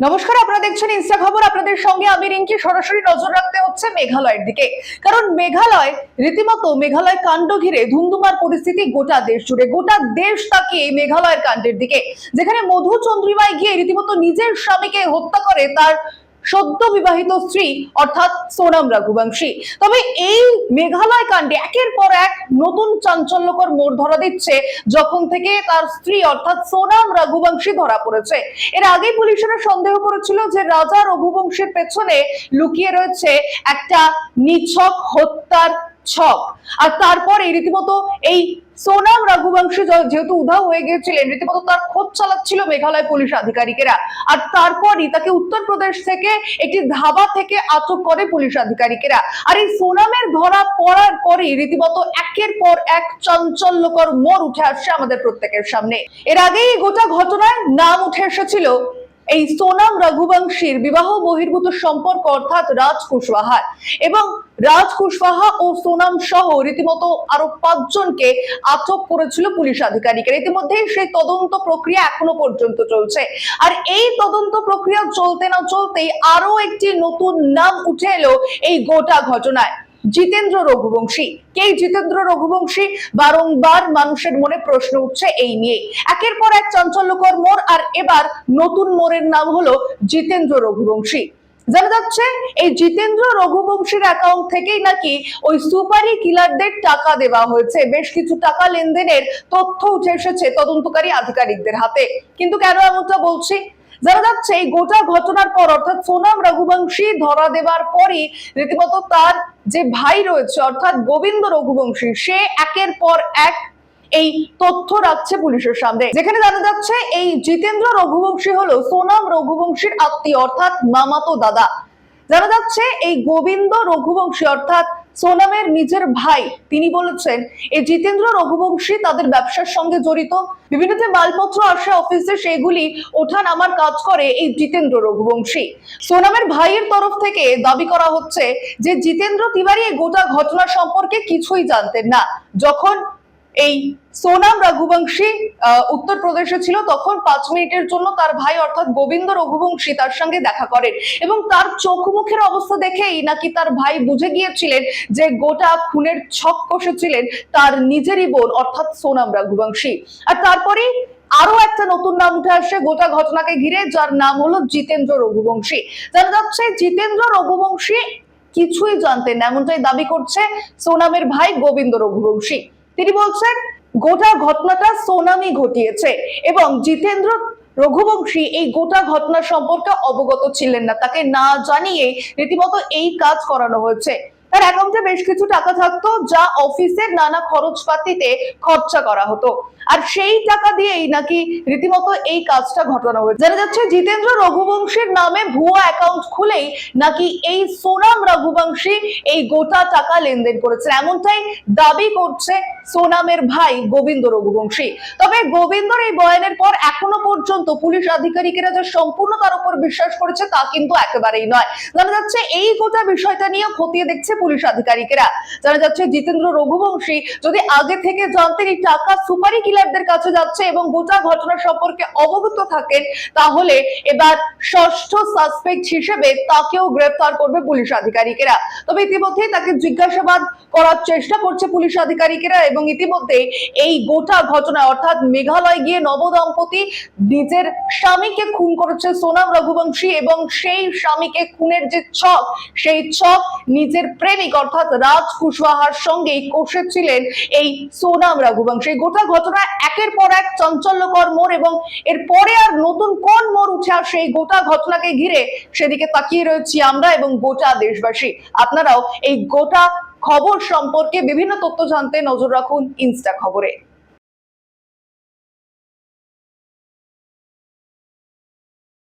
নমস্কার, আপনারা দেখছেন ইনস্টা খবর। আপনাদের সঙ্গে আমি রিঙ্কি। সরাসরি নজর রাখতে হচ্ছে মেঘালয়ের দিকে। কারণ মেঘালয়, রীতিমতো মেঘালয় কাণ্ড ঘিরে ধুমধুমার পরিস্থিতি গোটা দেশ জুড়ে। গোটা দেশ তাকে মেঘালয়ের কাণ্ডের দিকে। যেখানে মধু চন্দ্রিমায় গিয়ে রীতিমতো নিজের স্বামীকে হত্যা করে, তার সদ্য বিবাহিত স্ত্রী, অর্থাৎ সোনাম রঘুবংশী। তবে এই মেঘালয় কাণ্ডে একের পর এক নতুন চাঞ্চল্যকর মোড় ধরা দিচ্ছে, যখন থেকে তার স্ত্রী, অর্থাৎ সোনাম রঘুবংশী ধরা পড়েছে। এর আগে পুলিশেরা সন্দেহ করেছিল যে রাজা রঘুবংশীর পেছনে লুকিয়ে রয়েছে একটা নিছক হত্যার ছক। আর তারপরে রীতিমতো এই সোনাম রঘুবংশী যেহেতু উধাও হয়ে গিয়েছিলেন, রীতিমতো তার খোঁজ চালাচ্ছিল মেঘালয় পুলিশ আধিকারিকেরা। আর তারপরই তাকে উত্তরপ্রদেশ থেকে একটি ধাবা থেকে আটক করে পুলিশ আধিকারিকেরা। আর এই সোনামের ধরা পড়ার পরেই রীতিমতো একের পর এক চাঞ্চল্যকর মোড় উঠে আসছে আমাদের প্রত্যেকের সামনে। এর আগেই গোটা ঘটনায় নাম উঠে এসেছিল এই সোনাম রঘুবংশীর বিবাহ বহির্ভূত সম্পর্ক অর্থাৎ রাজ কুশওয়াহার এবং রাজ কুশওয়াহা ও সোনাম সহ রীতিমতো আরও পাঁচজনকে আটক করেছিল পুলিশ আধিকারিকের। ইতিমধ্যে সেই তদন্ত প্রক্রিয়া এখনও পর্যন্ত চলছে। আর এই তদন্ত প্রক্রিয়া চলতে না চলতেই আরও একটি নতুন নাম উঠে এলো এই গোটা ঘটনায়। জিতেন্দ্র রঘুবংশী? কে জিতেন্দ্র রঘুবংশী? বারংবার মানুষের মনে প্রশ্ন উঠছে এই নিয়ে। একের পর এক চাঞ্চল্যকর মোড়, আর এবার নতুন মোড়ের নাম হলো জিতেন্দ্র রঘুবংশী। জানা যাচ্ছে, এই জিতেন্দ্র রঘুবংশীর অ্যাকাউন্ট থেকেই নাকি ওই সুপারি কিলারদের টাকা দেওয়া হয়েছে। বেশ কিছু টাকা লেনদেনের তথ্য উঠে এসেছে তদন্তকারী আধিকারিকদের হাতে। কিন্তু কেন এমনটা বলছি? জানা যাচ্ছে, এই গোটা ঘটনার পর, অর্থাৎ সোনাম রঘুবংশী ধরা দেওয়ার পরই রীতিমতো তার যে ভাই রয়েছে, অর্থাৎ গোবিন্দ রঘুবংশী, সে একের পর এক এই তথ্য রাখছে পুলিশের সামনে। যেখানে জানা যাচ্ছে, এই জিতেন্দ্র রঘুবংশী হলো সোনাম রঘুবংশীর আত্মীয়, অর্থাৎ মামাতো দাদা। জানা যাচ্ছে, এই গোবিন্দ রঘুবংশী, অর্থাৎ সোনামের নিজের ভাই, তিনি বলেছেন, এই জিতেন্দ্র রঘুবংশী তাদের ব্যবসার সঙ্গে জড়িত। বিভিন্ন যে মালপত্র আসে অফিসে, সেগুলি ওঠান আমার কাজ করে এই জিতেন্দ্র রঘুবংশী। সোনামের ভাইয়ের তরফ থেকে দাবি করা হচ্ছে যে, জিতেন্দ্র তিওয়ারি এই গোটা ঘটনা সম্পর্কে কিছুই জানতেন না। যখন এই সোনাম রঘুবংশী উত্তরপ্রদেশে ছিল, তখন পাঁচ মিনিটের জন্য তার ভাই অর্থাৎ গোবিন্দ রঘুবংশী তার সঙ্গে দেখা করেন। এবং তার চোখ মুখের অবস্থা দেখেই নাকি তার ভাই বুঝে গিয়েছিলেন যে গোটা খুনের ছক কষেছিলেন তার নিজেরই বোন, অর্থাৎ সোনাম রঘুবংশী। আর তারপরেই আরও একটা নতুন নাম উঠে আসে গোটা ঘটনাকে ঘিরে, যার নাম হলো জিতেন্দ্র রঘুবংশী। জানা যাচ্ছে জিতেন্দ্র রঘুবংশী কিছুই জানতেন না, এমনটাই দাবি করছে সোনামের ভাই গোবিন্দ রঘুবংশী। তিনি বলছেন, গোটা ঘটনাটা সোনামই ঘটিয়েছে এবং জিতেন্দ্র রঘুবংশী এই গোটা ঘটনা সম্পর্কে অবগত ছিলেন না। তাকে না জানিয়ে রীতিমতো এই কাজ করানো হয়েছে। তার অ্যাকাউন্টে বেশ কিছু টাকা থাকতো যা অফিসের নানা খরচপাতিতে খরচা করা হতো। আর সেই টাকা দিয়েই নাকি রীতিমতো এই কাজটা ঘটানো হয়েছে। জানা যাচ্ছে, জিতেন্দ্র রঘুবংশীর নামে ভুয়া অ্যাকাউন্ট খুলেই নাকি এই সোনাম রঘুবংশী এই গোটা টাকা লেনদেন করেছে এমনটাই দাবি করছে সোনামের ভাই গোবিন্দ রঘুবংশী। তবে গোবিন্দর এই বয়ানের পর এখনও পর্যন্ত পুলিশ আধিকারিকেরা যে সম্পূর্ণ তার উপর বিশ্বাস করেছে তা কিন্তু একেবারেই নয়। জানা যাচ্ছে এই গোটা বিষয়টা নিয়ে খতিয়ে দেখছে পুলিশ আধিকারিকেরা। জানা যাচ্ছে জিতেন্দ্র রঘুবংশী যদি আগে থেকে জানতেন এই টাকা সুপারি কিলারদের কাছে যাচ্ছে এবং গোটা ঘটনা সম্পর্কে অবগত থাকেন, তাহলে এবার ষষ্ঠ সাসপেক্ট হিসেবে তাকেও গ্রেফতার করবে পুলিশ আধিকারিকেরা। তবে ইতিমধ্যেই তাকে জিজ্ঞাসাবাদ করার চেষ্টা করছে পুলিশ আধিকারিকেরা এবং ইতিমধ্যে এই গোটা ঘটনা অর্থাৎ মেঘালয় গিয়ে নবদম্পতি নিজের স্বামীকে খুন করেছে সোনাম রঘুবংশী এবং সেই স্বামীকে খুনের যে ছক, সেই ছক নিজের প্রেমিক, অর্থাৎ রাজ কুশওয়াহার সঙ্গেই কষেছিলেন এই সোনাম রঘুবংশী। গোটা ঘটনা একের পর এক চাঞ্চল্যকর মোড় এবং এর পরে আর নতুন কোন মোড় উঠে আসে এই গোটা ঘটনাকে ঘিরে সেদিকে তাকিয়ে রয়েছি আমরা এবং গোটা দেশবাসী। আপনারাও এই গোটা খবর সম্পর্কে বিভিন্ন তথ্য জানতে নজর রাখুন ইনস্টা খবরে।